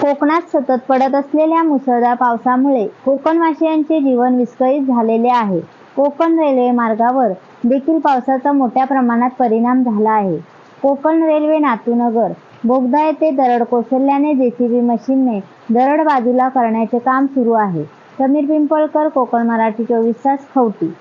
कोकणात सतत पडत असलेल्या मुसळधार पावसामुळे कोकणवासियांचे जीवन विस्कळीत झालेले आहे. कोकण रेल्वे मार्गावर देखील पावसाचा मोठ्या प्रमाणात परिणाम झाला आहे. कोकण रेल्वे नातूनगर बोगदा येथे दरड कोसळल्याने जेसीबी मशीनने दरड बाजूला करण्याचे काम सुरू आहे. समीर पिंपळकर कोकण मराठी चोवीस तास खवटी.